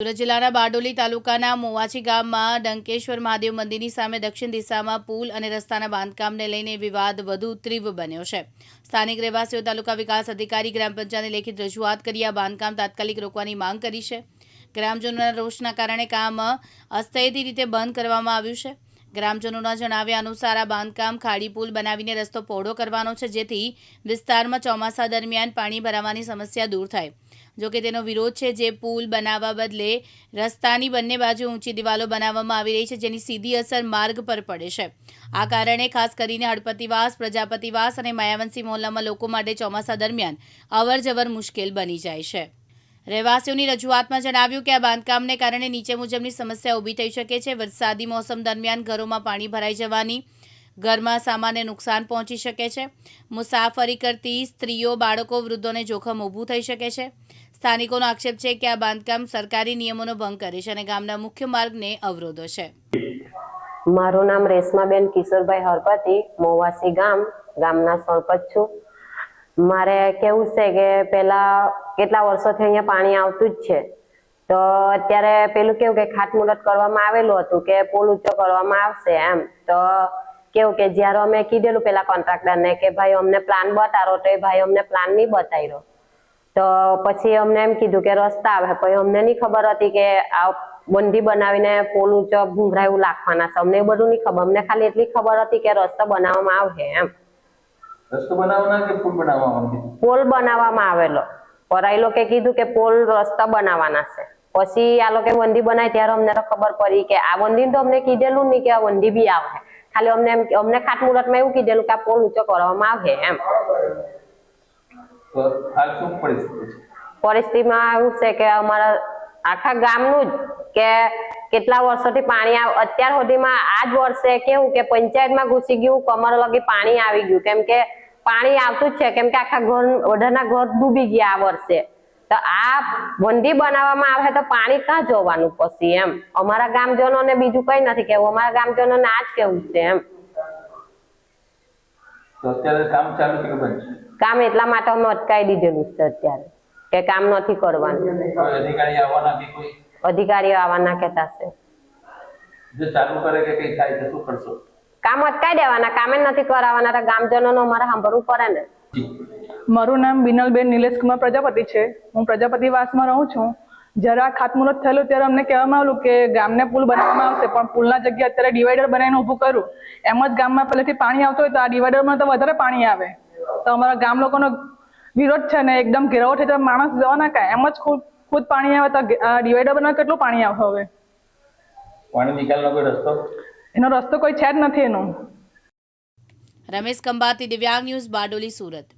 સુરત જિલ્લાના બારડોલી તાલુકાના મોવાચી ગામમાં ડંકેશ્વર મહાદેવ મંદિરની સામે દક્ષિણ દિશામાં પુલ અને રસ્તાના બાંધકામને લઈને વિવાદ વધુ તીવ્ર બન્યો છે. સ્થાનિક રહેવાસીઓ તાલુકા વિકાસ અધિકારી, ગ્રામ પંચાયતને લેખિત રજૂઆત કરી આ બાંધકામ તાત્કાલિક રોકવાની માંગ કરી છે. ગ્રામજનોના રોષના કારણે કામ અસ્થાયી રીતે બંધ કરવામાં આવ્યું છે. ગ્રામજનોના જણાવ્યા અનુસાર આ બાંધકામ ખાડી પુલ બનાવીને રસ્તો પહોળો કરવાનો છે, જેથી વિસ્તારમાં ચોમાસા દરમિયાન પાણી ભરાવાની સમસ્યા દૂર થાય. જો કે તેનો વિરોધ છે જે પુલ બનાવવા બદલે રસ્તાની બંને બાજુ ઊંચી દિવાલો બનાવવામાં આવી રહી છે, જેની સીધી અસર માર્ગ પર પડે છે. આ કારણે ખાસ કરીને હળપતિવાસ, પ્રજાપતિવાસ અને માયાવંશી મહોલ્લામાં લોકો માટે ચોમાસા દરમિયાન અવર જવર મુશ્કેલ બની જાય છે. રહેવાસીઓની રજૂઆતમાં જણાવ્યું કે આ બાંધકામને કારણે નીચે મુજબની સમસ્યા ઊભી થઈ શકે છે. વરસાદી મોસમ દરમિયાન ઘરોમાં પાણી ભરાઈ જવાની, ઘરમાં સામાન્ય નુકસાન પહોંચી શકે છે. મુસાફરી કરતી સ્ત્રીઓ, બાળકો, વૃદ્ધોને જોખમ ઊભું થઈ શકે છે. સ્થાનિકોનો આક્ષેપ છે કે આ બાંધકામ સરકારી નિયમોનો ભંગ કરે છે અને ગામના મુખ્ય માર્ગને અવરોધો છે. મારું નામ રેશમાબેન કિશોરભાઈ હરપતિ, મોવાસી ગામ, ગામના સરપંચ છું. મારે કેવું છે કે પેલા કેટલા વર્ષોથી અહીંયા પાણી આવતું જ છે. તો અત્યારે પેલું કેવું કે ખાતમુહૂર્ત કરવામાં આવેલું હતું કે પુલ ઊંચો કરવામાં આવશે એમ. તો કેવું કે જ્યારે અમે કીધેલું પેલા કોન્ટ્રાક્ટરને કે ભાઈ અમને પ્લાન બતાવો, તો એ ભાઈ અમને પ્લાન નહીં બતાવ્યો. તો પછી અમને એમ કીધું કે રસ્તા આવે. પછી અમને નહીં ખબર હતી કે આ બંધી બનાવીને પોલ ઊંચો એવું લાખવાના છે. અમને એ બધું નહીં ખબર. અમને ખાલી એટલી ખબર હતી કે રસ્તો બનાવવામાં આવશે એમ. રસ્તો બનાવવાના કે પુલ બનાવવામાં પુલ બનાવવામાં આવેલો. પરાઈ લોકો કીધું કે પોલ રસ્તા બનાવવાના છે. પછી આ લોકો વંદી બનાવી ત્યારે અમને તો ખબર પડી કે આ વંદી તો અમને કીધેલું નહીં કે આ વંદી બી આવે ખાલી અમને અમને ખાતમુહૂર્તમાં એવું કીધેલું કે આ પોલ ઊંચો કરવામાં આવે એમ. પરિસ્થિતિમાં એવું છે કે અમારા આખા ગામનું જ કે કેટલા વર્ષોથી પાણી અત્યાર સુધીમાં આ જ વર્ષે કેવું કે પંચાયતમાં ઘૂસી ગયું કમર લગી પાણી આવી ગયું. કેમ કે પાણી આવતું જ છે. કેમ કે આખા ઘર ઓઢાના ઘર ડૂબી ગયા આ વર્ષે. તો આ વંડી બનાવવામાં આવે તો પાણી ક્યાં જોવાનું પછી એમ? અમારા ગામજનોને બીજું કઈ નથી કેવું અમારા ગામજનોને આ જ કેવું છે એમ. કામ ચાલુ કે બંધ કામ એટલા માટે અમે અટકાવી દીધેલું છે અત્યારે. કે કામ નથી કરવાનું. અધિકારી આવવાના કોઈ? અધિકારીઓ આવવાના કહેતા છે જો ચાલુ કરે કે કઈ થાય તો શું કરશો? કામ અટકાઈ દેવાના કામે જ નથી કરાવવાના તો ગામજનોનો અમારે સાંભળવું પડે ને. મારું નામ બિનલબેન નિલેશ કુમાર પ્રજાપતિ છે. હું પ્રજાપતિ વાસમાં રહું છું. જ્યારે આ ખાતમુહૂર્ત થયેલું ત્યારે અમને કહેવામાં આવેલું કે ગામને પુલ બનાવવામાં આવશે પણ પુલના જગ્યાએ અત્યારે ડિવાઈડર બનાવીને ઊભું કરું. એમ જ ગામમાં પહેલેથી પાણી આવતું હોય તો આ ડિવાઈડરમાં તો વધારે પાણી આવે. તો અમારા ગામ લોકોનો વિરોધ છે ને એકદમ ઘેરાવો તો માણસ જવાના કાંઈ એમ જ ખુદ ખુદ પાણી આવે તો આ ડિવાઈડર બનાવે કેટલું પાણી આવે હવે? પાણી નિકાલનો કોઈ રસ્તો? એનો રસ્તો કોઈ છે જ નથી એનો. રમેશ કંબાતી દિવ્યાંગ ન્યૂઝ બારડોલી સુરત.